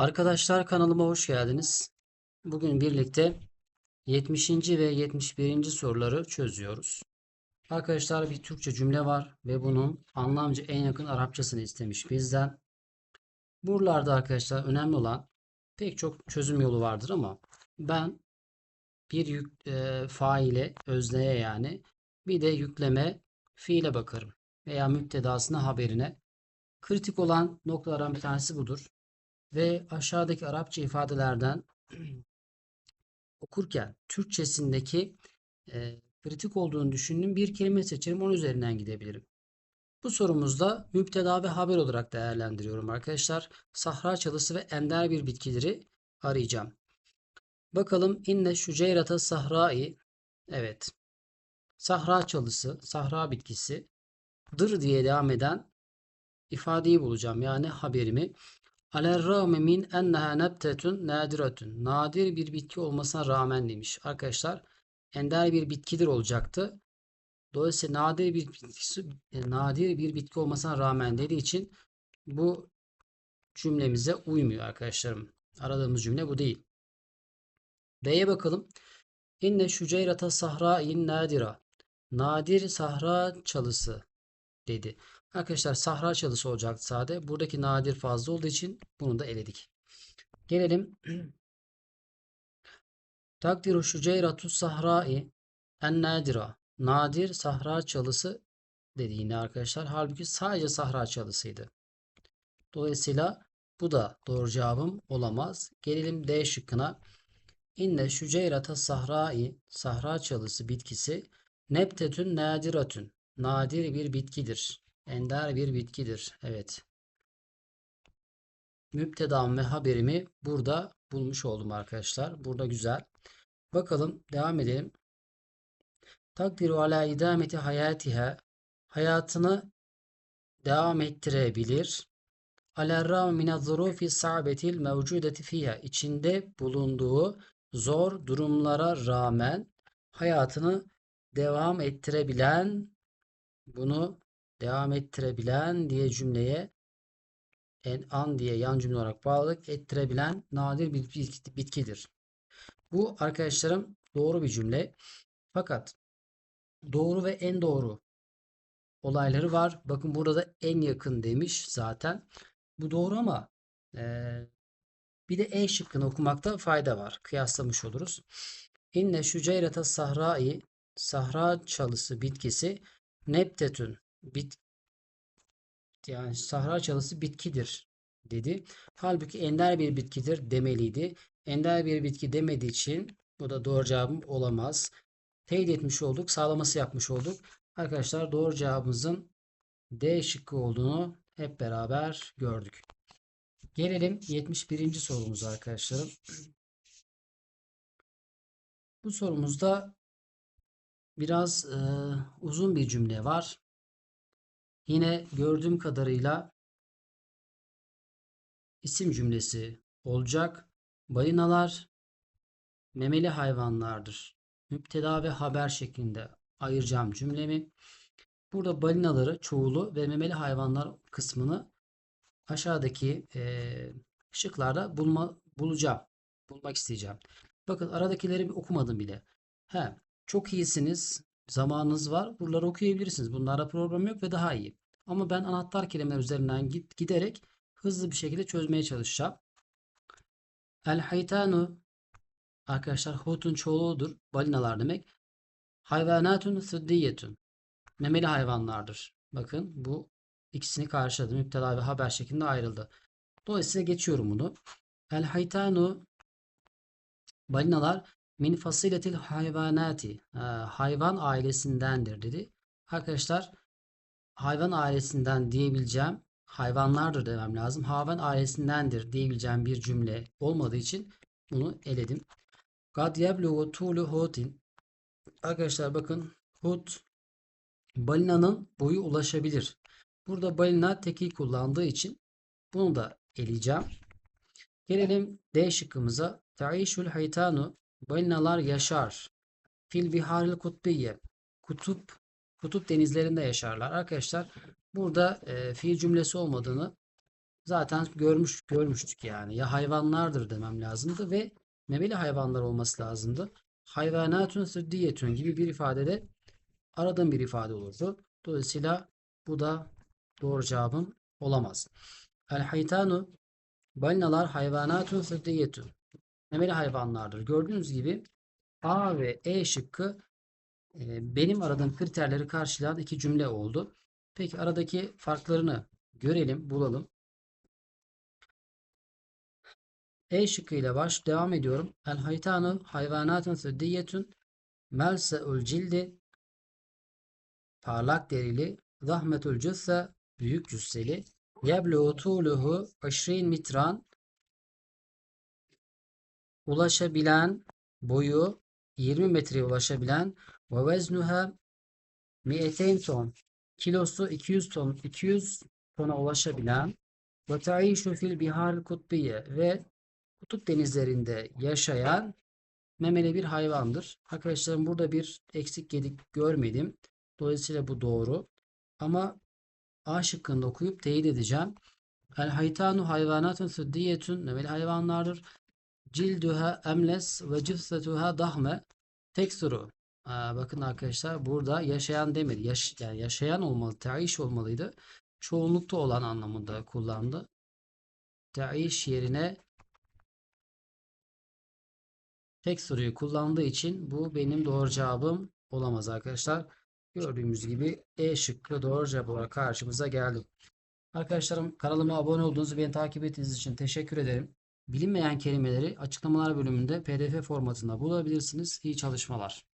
Arkadaşlar kanalıma hoş geldiniz. Bugün birlikte 70. ve 71. soruları çözüyoruz. Arkadaşlar bir Türkçe cümle var ve bunun anlamca en yakın Arapçasını istemiş bizden. Buralarda arkadaşlar önemli olan pek çok çözüm yolu vardır ama ben bir yük, e, faile, özneye yani bir de yükleme fiile bakarım veya müptedasına haberine. Kritik olan noktalardan bir tanesi budur. Ve aşağıdaki Arapça ifadelerden okurken Türkçesindeki e, kritik olduğunu düşündüğüm bir kelime seçerim. Onun üzerinden gidebilirim. Bu sorumuzda müpteda ve haber olarak değerlendiriyorum arkadaşlar. Sahra çalısı ve ender bir bitkileri arayacağım. Bakalım inne şüceyrata sahrai evet sahra çalısı, sahra bitkisi dır diye devam eden ifadeyi bulacağım. Yani haberimi Alerrağme min enneha nebtetun nadiratun. Nadir bir bitki olmasına rağmen demiş. Arkadaşlar ender bir bitkidir olacaktı. Dolayısıyla nadir bir bitkisi, e, nadir bir bitki olmasına rağmen dediği için bu cümlemize uymuyor arkadaşlarım. Aradığımız cümle bu değil. B'ye bakalım. İnne şüceyrata sahra'in nadira. Nadir sahra çalısı dedi. Arkadaşlar sahra çalısı olacaktı sade. Buradaki nadir fazla olduğu için bunu da eledik. Gelelim. Takdiru şüceyratu sahrai en nadira. Nadir sahra çalısı dediğini arkadaşlar. Halbuki sadece sahra çalısıydı. Dolayısıyla bu da doğru cevabım olamaz. Gelelim D şıkkına. İnne şüceyrata sahrai sahra çalısı bitkisi nebtetün nadiratün. Nadir bir bitkidir. Ender bir bitkidir. Evet. Müptedam ve haberimi burada bulmuş oldum arkadaşlar. Burada güzel. Bakalım devam edelim. Takdiru ala idameti hayatiha hayatını devam ettirebilir. Alerram mine zurufi sa'betil mevcudeti fiha içinde bulunduğu zor durumlara rağmen hayatını devam ettirebilen bunu devam ettirebilen diye cümleye en an diye yan cümle olarak bağladık. Ettirebilen nadir bir bitkidir. Bu arkadaşlarım doğru bir cümle. Fakat doğru ve en doğru olayları var. Bakın burada da en yakın demiş zaten. Bu doğru ama e, bir de E şıkkını okumakta fayda var. Kıyaslamış oluruz. İnne şüceyrete sahrai sahra çalısı bitkisi nebtetün bit yani sahra çalısı bitkidir dedi. Halbuki ender bir bitkidir demeliydi. Ender bir bitki demediği için bu da doğru cevabım olamaz. Teyit etmiş olduk. Sağlaması yapmış olduk. Arkadaşlar doğru cevabımızın D şıkkı olduğunu hep beraber gördük. Gelelim 71. sorumuza arkadaşlarım. Bu sorumuzda biraz e, uzun bir cümle var. Yine gördüğüm kadarıyla isim cümlesi olacak. Balinalar memeli hayvanlardır. Müpteda ve haber şeklinde ayıracağım cümlemi. Burada balinaları çoğulu ve memeli hayvanlar kısmını aşağıdaki e, şıklarda bulma, bulacağım. Bulmak isteyeceğim. Bakın aradakileri okumadım bile. He, çok iyisiniz. Zamanınız var. Buraları okuyabilirsiniz. Bunlara problem yok ve daha iyi. Ama ben anahtar kelimeler üzerinden git, giderek hızlı bir şekilde çözmeye çalışacağım. El haytanu arkadaşlar hutun çoğuludur. Balinalar demek. Hayvanatun süddiyetun. Memeli hayvanlardır. Bakın bu ikisini karşıladı. Müptela ve haber şeklinde ayrıldı. Dolayısıyla geçiyorum bunu. El haytanu balinalar min fasiletil hayvanati hayvan ailesindendir dedi. Arkadaşlar hayvan ailesinden diyebileceğim hayvanlardır demem lazım. Hayvan ailesindendir diyebileceğim bir cümle olmadığı için bunu eledim. Gad yebluğu tulu hutin Arkadaşlar bakın hut balinanın boyu ulaşabilir. Burada balina tekil kullandığı için bunu da eleyeceğim. Gelelim D şıkkımıza. Taişul haytanu balinalar yaşar. Fil biharil kutbiye kutup kutup denizlerinde yaşarlar. Arkadaşlar burada e, fiil cümlesi olmadığını zaten görmüş görmüştük yani. Ya hayvanlardır demem lazımdı ve memeli hayvanlar olması lazımdı. Hayvanatun süddiyetun gibi bir ifadede aradığım bir ifade olurdu. Dolayısıyla bu da doğru cevabım olamaz. El haytanu balinalar hayvanatun süddiyetun. Memeli hayvanlardır. Gördüğünüz gibi A ve E şıkkı benim aradığım kriterleri karşılayan iki cümle oldu. Peki aradaki farklarını görelim, bulalım. E şıkkıyla baş devam ediyorum. El haytanu hayvanatun süddiyetun melse'ul cildi parlak derili zahmetul cüsse büyük cüsseli yeblu tuluhu 20 mitran ulaşabilen boyu 20 metreye ulaşabilen ve veznuha 200 ton kilosu 200 ton 200 tona ulaşabilen ve taişu fil bihar kutbiye ve kutup denizlerinde yaşayan memeli bir hayvandır. Arkadaşlarım burada bir eksik gedik görmedim. Dolayısıyla bu doğru. Ama A şıkkında okuyup teyit edeceğim. El haytanu hayvanatun süddiyetun memeli hayvanlardır. Cilduha emles ve cüssetuha dahme. Tek soru. Bakın arkadaşlar burada yaşayan demedi. Yaş, yani yaşayan olmalı, taiş olmalıydı. Çoğunlukta olan anlamında kullandı. Taiş yerine tek soruyu kullandığı için bu benim doğru cevabım olamaz arkadaşlar. Gördüğümüz gibi E şıkkı doğru cevap olarak karşımıza geldi. Arkadaşlarım kanalıma abone olduğunuz beni takip ettiğiniz için teşekkür ederim. Bilinmeyen kelimeleri açıklamalar bölümünde PDF formatında bulabilirsiniz. İyi çalışmalar.